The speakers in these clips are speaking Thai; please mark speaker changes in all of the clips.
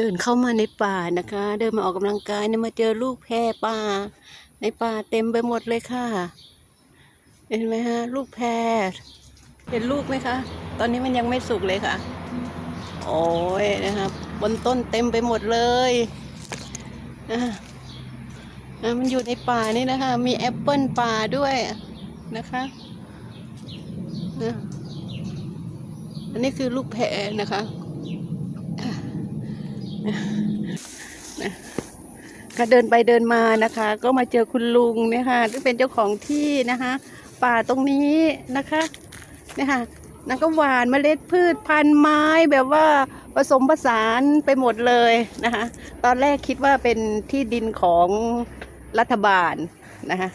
Speaker 1: เดินเข้ามาในป่านะคะ เดินมาออกกำลังกายเนี่ยมาเจอลูกแพะป่า ในป่าเต็มไปหมดเลยค่ะ เห็นไหมฮะ ลูกแพะเห็นลูกไหมคะ ตอนนี้มันยังไม่สุกเลยค่ะ โอ้ยนะครับบนต้นเต็มไปหมดเลยนะนะมันอยู่ในป่านี่นะคะ มีแอปเปิลป่าด้วยนะคะนะอันนี้คือลูกแพะนะคะ ก็เดินไปเดินมานะคะ ก็มาเจอคุณลุงเนี่ยค่ะที่เป็นเจ้าของที่นะคะ ป่าตรงนี้นะคะเนี่ยค่ะนางก็หวานเมล็ดพืชพันธุ์ไม้แบบว่าผสมผสานไปหมดเลยนะคะ ตอนแรกคิดว่าเป็นที่ดินของรัฐบาลนะคะ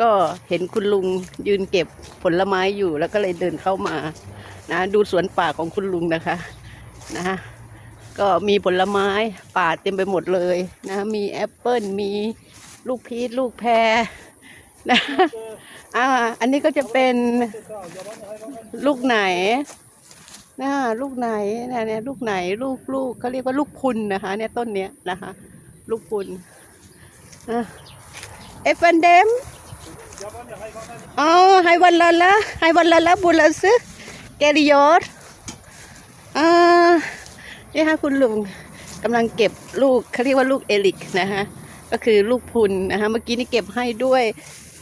Speaker 1: ก็เห็นคุณลุงยืนเก็บผลไม้อยู่แล้วก็เลยเดินเข้ามานะดูสวนป่าของคุณลุงนะคะนะคะ ก็มีผลไม้ป่าเต็มไปหมดเลยนะ มีแอปเปิลมีลูกพีชลูกแพรนะอ่าอันนี้ก็จะเป็นลูกไหนนะลูกไหนเนี่ยเนี่ยลูกไหนลูกลูกเขาเรียกว่าลูกพุนนะคะ เนี่ยต้นเนี้ยนะคะ ลูกพุนอะเอฟเฟนเดมอ๋อไฮวันลาละไฮวันลาละบุลาซึเกริยอร์อ่า นี่ค่ะคุณลุงกำลังเก็บลูกเขาเรียกว่าลูกเอลิกนะคะก็คือลูกพุนนะคะเมื่อกี้นี่เก็บให้ด้วย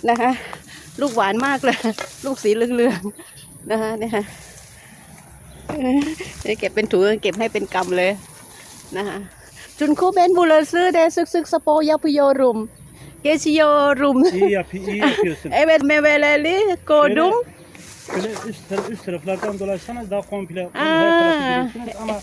Speaker 1: นะคะลูกหวานมากเลย ลูกสีเหลืองๆนะคะเนี่ยค่ะนี่เก็บเป็นถุงเก็บให้เป็นกำเลยนะคะจุนคูเบนบูเลซื้อเดซึกซึกสโปยาพโยรุมเกชิโยรุม
Speaker 2: İyi, yap, iyi yapıyorsun.
Speaker 1: Evet meveleli kodum
Speaker 2: Şöyle üst, tar- üst taraflardan dolaşsanız daha komple onu
Speaker 1: Aa.
Speaker 2: her tarafı görürsünüz ama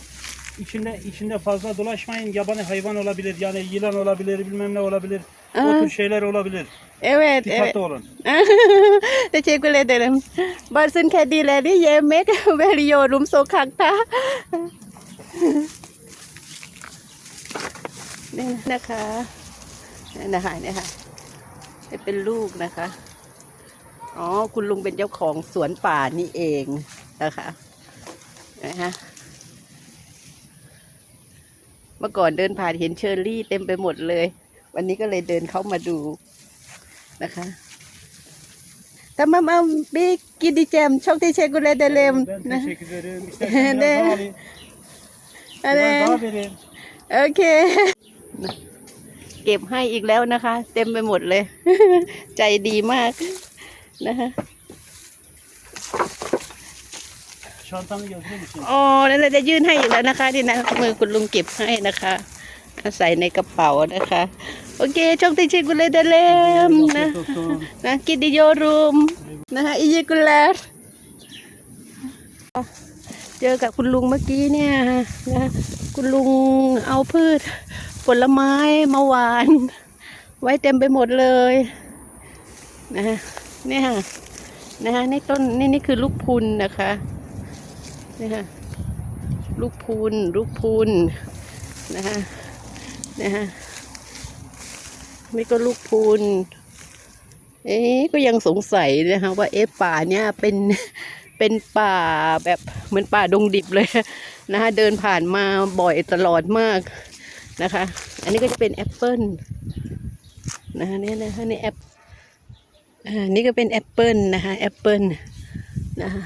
Speaker 2: içinde içinde fazla dolaşmayın. Yabani hayvan olabilir yani yılan olabilir bilmem ne olabilir. O
Speaker 1: Aa.
Speaker 2: tür şeyler olabilir.
Speaker 1: Evet evet
Speaker 2: Dikkatli olun.
Speaker 1: Teşekkür ederim. Basın kedileri yemek veriyorum sokakta. นี่นะคะนี่นะคะนี่ค่ะนี่เป็นลูกนะคะ อ๋อ คุณลุงเป็นเจ้าของสวนป่านี่เองนะคะ นะคะ เมื่อก่อนเดินผ่านเห็นเชอร์รี่เต็มไปหมดเลย วันนี้ก็เลยเดินเข้ามาดูนะคะทำมามบิ๊ก
Speaker 2: กิดิเจ
Speaker 1: ม
Speaker 2: โชคที่
Speaker 1: เช
Speaker 2: กุเลเดเลมนะ
Speaker 1: โอเค เก็บให้อีกแล้วนะคะ เต็มไปหมดเลย ใจดีมากนะคะ
Speaker 2: Çantanı getirir misin?
Speaker 1: อ๋อแล้วเราจะยื่นให้อีกแล้วนะคะที่นะมือคุณลุงเก็บให้นะคะใส่ในกระเป๋านะคะ โอเคช่องติชิกุเลเดเลมนะ
Speaker 2: Afiyet olsun.
Speaker 1: นะกิดิโยรุมนะคะอิยิกุลาเจอกับคุณลุงเมื่อกี้เนี่ยนะคุณลุงเอาพืช ผลไม้มาหวาน ไว้เต็มไปหมดเลยนะเนี่ยค่ะนะคะนี่ต้นนี่นี่คือลูกพุนนะคะเนี่ค่ะลูกพุนลูกพุนนะคะนะคะนี่ก็ลูกพุนเอ๊ก็ยังสงสัยนะคะว่าเอ๊ป่าเนี่ยเป็นเป็นป่าแบบเหมือนป่าดงดิบเลยนะคะเดินผ่านมาบ่อยตลอดมากนะคะ อันนี้ก็จะเป็นแอปเปิลนะคะเนี่ยนะคะนี่แอปอ่านี่ก็เป็นแอปเปิลนะคะแอปเปิลนะคะ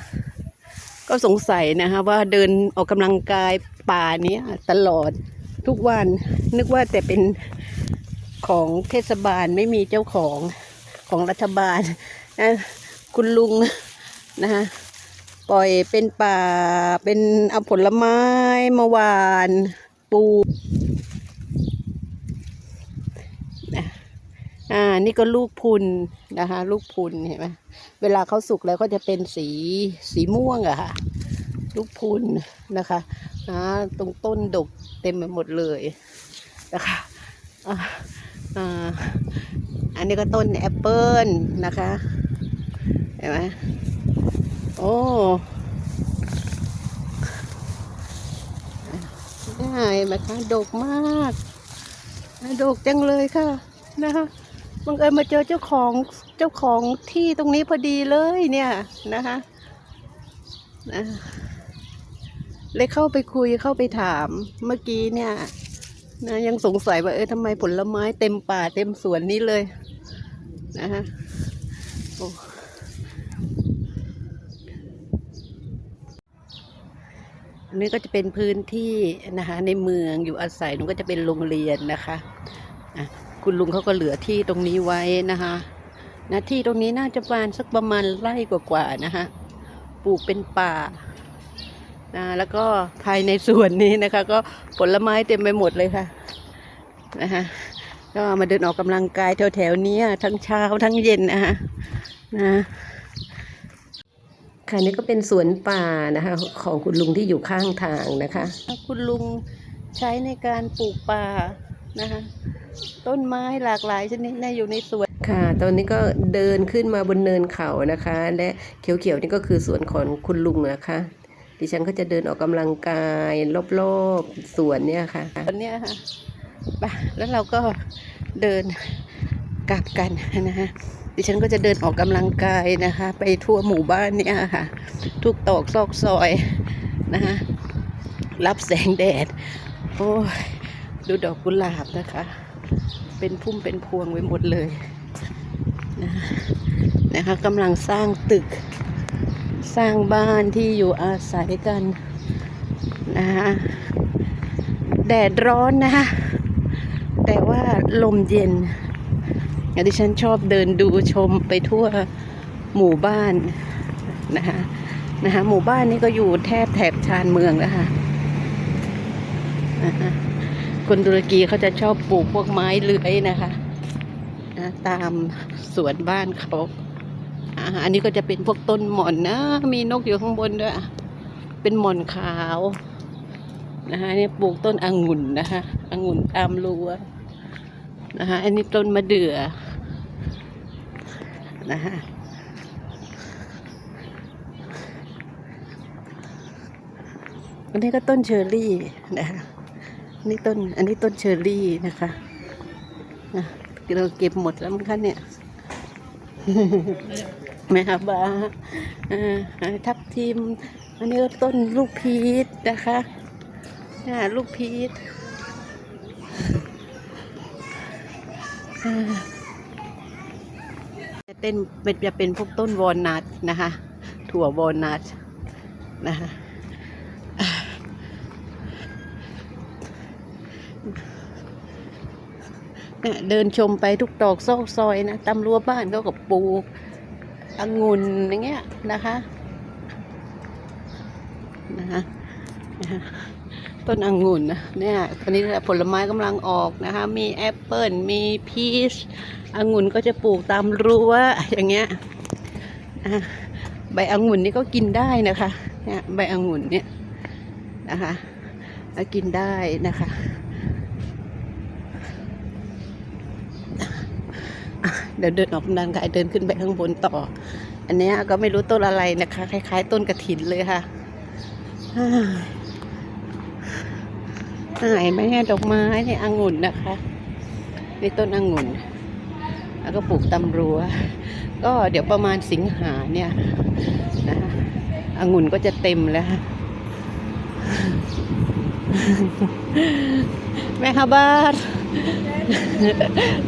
Speaker 1: ก็สงสัยนะคะว่าเดินออกกำลังกายป่านี้ตลอดทุกวันนึกว่าแต่เป็นของเทศบาลไม่มีเจ้าของของรัฐบาลนะคุณลุงนะคะปล่อยเป็นป่าเป็นเอาผลไม้มาหวาน ปลูกนะอ่า นี่ก็ลูกพุนนะคะ ลูกพุนเห็นไหมเวลาเขาสุกแล้วก็จะเป็นสีสีม่วงอะค่ะ ลูกพุนนะคะนะตรงต้นดกเต็มไปหมดเลยนะคะอ่าอ่าอันนี้ก็ต้นแอปเปิลนะคะ เห็นไหมโอ้ได้ไหมคะดกมาก ดกจังเลยค่ะนะคะ บังเอิญมาเจอเจ้าของเจ้าของที่ตรงนี้พอดีเลยเนี่ยนะคะนะเลยเข้าไปคุยเข้าไปถามเมื่อกี้เนี่ยนะยังสงสัยว่าเออทำไมผลไม้เต็มป่าเต็มสวนนี้เลยนะฮะโอ้อันนี้ก็จะเป็นพื้นที่นะคะในเมืองอยู่อาศัยนู้นก็จะเป็นโรงเรียนนะคะ คุณลุงเขาก็เหลือที่ตรงนี้ไว้นะคะนะที่ตรงนี้น่าจะประมาณสักประมาณไร่กว่าๆนะคะปลูกเป็นป่านะแล้วก็ภายในสวนนี้นะคะ ก็ผลไม้เต็มไปหมดเลยค่ะนะคะก็มาเดินออกกำลังกายแถวๆนี้ทั้งเช้าทั้งเย็นนะคะนะค่ะนี่ก็เป็นสวนป่านะคะ ของคุณลุงที่อยู่ข้างทางนะคะ คุณลุงใช้ในการปลูกป่า นะคะ ต้นไม้หลากหลายชนิดนะอยู่ในสวนค่ะ ตอนนี้ก็เดินขึ้นมาบนเนินเขานะคะ และเขียวๆนี่ก็คือสวนของคุณลุงนะคะ ดิฉันก็จะเดินออกกำลังกายรอบๆสวนเนี่ยค่ะตอนเนี้ยค่ะไปแล้วเราก็เดินกลับกันนะฮะดิฉันก็จะเดินออกกำลังกายนะคะ ไปทั่วหมู่บ้านเนี่ยค่ะ ทุกตอกซอกซอยนะคะรับแสงแดด โอ้ย ดูดอกกุหลาบนะคะ เป็นพุ่มเป็นพวงไว้หมดเลยนะคะนะคะกำลังสร้างตึก สร้างบ้านที่อยู่อาศัยกันนะคะแดดร้อนนะคะแต่ว่าลมเย็นอย่างที่ฉันชอบเดินดูชมไปทั่วหมู่บ้านนะคะนะคะหมู่บ้านนี้ก็อยู่แทบแถบชานเมืองแล้วค่ะนะ คนตุรกีเขาจะชอบปลูกพวกไม้เลื้อยนะคะนะตามสวนบ้านเขาอันนี้ก็จะเป็นพวกต้นหม่อนนะ มีนกอยู่ข้างบนด้วย เป็นหม่อนขาวนะคะนี่ปลูกต้นองุ่นนะคะองุ่นตามรั้วนะคะอันนี้ต้นมะเดื่อนะคะอันนี้ก็ต้นเชอร์รี่นะคะ นนี่ต้น อันนี้ต้นเชอร์รี่นะคะนะเราเก็บหมดแล้วมั้งคะเนี่ยแม่ครับบาอ่าทับทิม อันนี้ก็ต้นลูกพีชนะคะน่าลูกพีชอ่าจะเป็นเป็นจะเป็นพวกต้นวอลนัทนะคะ ถั่ววอลนัทนะคะอ่า เดินชมไปทุกตอกซอกซอยนะตามรั้วบ้านเขาก็ปลูกองุ่นอย่างเงี้ยนะคะนะคะต้นองุ่นนะเนี่ยตอนนี้ผลไม้กำลังออกนะคะ มีแอปเปิลมีพีชองุ่นก็จะปลูกตามรั้วอย่างเงี้ยใบองุ่นนี่ก็กินได้นะคะเนี่ยใบองุ่นเนี่ยนะคะกินได้นะคะอะ เดี๋ยวเดินออกกำลังกายเดินขึ้นไปข้างบนต่อ อันนี้ก็ไม่รู้ต้นอะไรนะคะ คล้าย ๆ ต้นกระถินเลยค่ะอ่าหายไหมเนี่ยดอกไม้เนี่ยองุ่นนะคะนี่ต้นองุ่น แล้วก็ปลูกตำรัว ก็เดี๋ยวประมาณสิงหาเนี่ยนะคะองุ่นก็จะเต็มแล้ว ค่ะแม่ค่ะบ้าน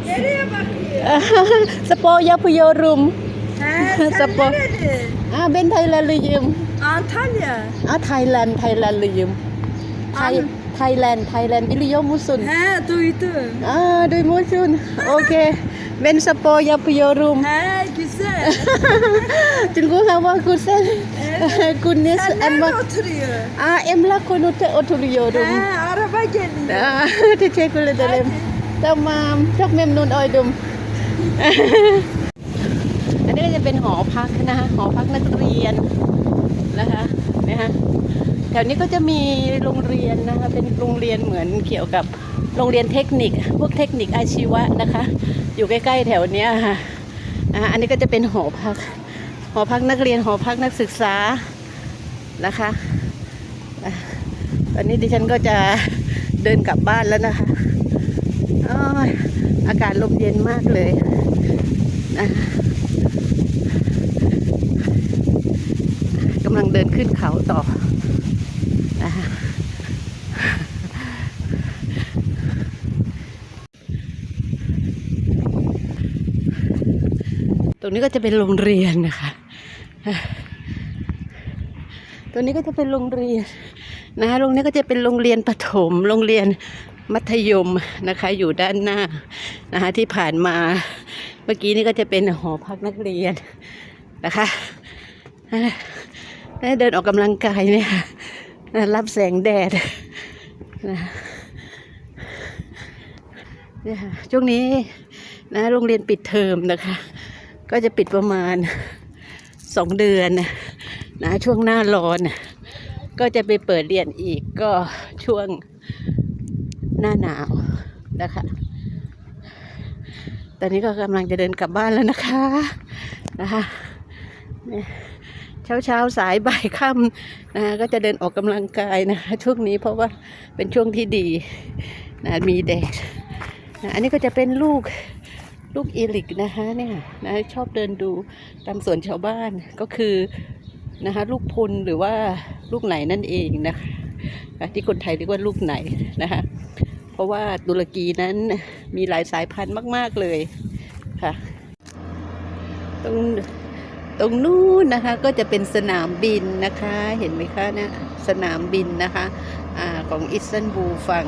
Speaker 3: Nereye bakıyor?
Speaker 1: สปอยาพโยรุม
Speaker 3: He, sen
Speaker 1: Sapı.
Speaker 3: nereli?
Speaker 1: อ่าเป็นไทยแลนด์เลยยืม
Speaker 3: Antalya.
Speaker 1: อ่าไทยแลนด์ไทยแลนด์เลยยืมไทย
Speaker 3: An-
Speaker 1: ไทยแลนด์ไทยแลนด์บิลิโยมุสุน
Speaker 3: He, duydum.
Speaker 1: อ่าด้วยมุสุนโอเคเป็นสปอยาพโยรุม
Speaker 3: He, güzel.
Speaker 1: จึงกูฮาว่าคุณเซนคุณเนส
Speaker 3: Sen
Speaker 1: อัน
Speaker 3: nerede
Speaker 1: ว่า
Speaker 3: oturuyor?
Speaker 1: อ่าเอ็มลักคนอุตโอทุริโยรุม
Speaker 3: He, geliyor.
Speaker 1: อ่าที่เชคุลเดเลมตามามจอกเมมนุนออยดุมอันนี้ก็จะเป็นหอพักนะคะหอพักนักเรียนนะคะนะคะแถวนี้ก็จะมีโรงเรียนนะคะเป็นโรงเรียนเหมือนเกี่ยวกับโรงเรียนเทคนิค พวกเทคนิคอาชีวะนะคะ อยู่ใกล้ๆแถวเนี้ยค่ะอันนี้ก็จะเป็นหอพัก หอพักนักเรียนหอพักนักศึกษานะคะตอนนี้ดิฉันก็จะ เดินกลับบ้านแล้วนะคะอากาศลมเย็นมากเลยนะกำลังเดินขึ้นเขาต่อนะตรงนี้ก็จะเป็นโรงเรียนนะคะตรงนี้ก็จะเป็นโรงเรียน นะคะโรงนี้ก็จะเป็นโรงเรียนประถมโรงเรียนมัธยมนะคะอยู่ด้านหน้านะคะที่ผ่านมาเมื่อกี้นี่ก็จะเป็นหอพักนักเรียนนะคะได้เดินออกกำลังกายเนี่ยรับแสงแดดนะเนี่ยค่ะช่วงนี้นะโรงเรียนปิดเทอมนะคะ ก็จะปิดประมาณสองเดือนนะช่วงหน้าร้อนนะ ก็จะไปเปิดเรียนอีกก็ช่วงหน้าหนาวนะคะ ตอนนี้ก็กำลังจะเดินกลับบ้านแล้วนะคะนะคะเช้าเช้าๆสายบ่ายค่ำนะคะก็จะเดินออกกำลังกายนะคะช่วงนี้เพราะว่าเป็นช่วงที่ดีนะมีแดดนะอันนี้ก็จะเป็นลูกลูกอีลิกนะคะเนี่ยนะชอบเดินดูตามสวนชาวบ้านก็คือ นะคะลูกพลหรือว่าลูกไหนนั่นเองนะคะที่คนไทยเรียกว่าลูกไหนนะคะเพราะว่าตุรกีนั้นมีหลายสายพันธุ์มาก ๆเลยค่ะตรงตรงนู้นนะคะก็จะเป็นสนามบินนะคะเห็นไหมคะนี่ยสนามบินนะคะอของอิสตันบูลฝั่ง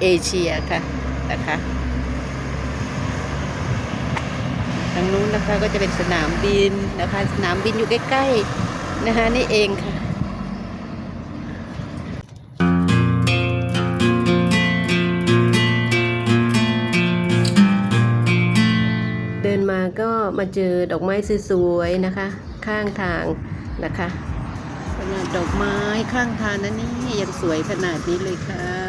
Speaker 1: เอเชียค่ะนะคะ ทางนู้นนะคะก็จะเป็นสนามบินนะคะ สนามบินอยู่ใกล้ๆนะคะนี่เองค่ะเดินมาก็มาเจอดอกไม้สวยๆนะคะ ข้างทางนะคะขนาดดอกไม้ข้างทางนั้นนี่ยังสวยขนาดนี้เลยค่ะ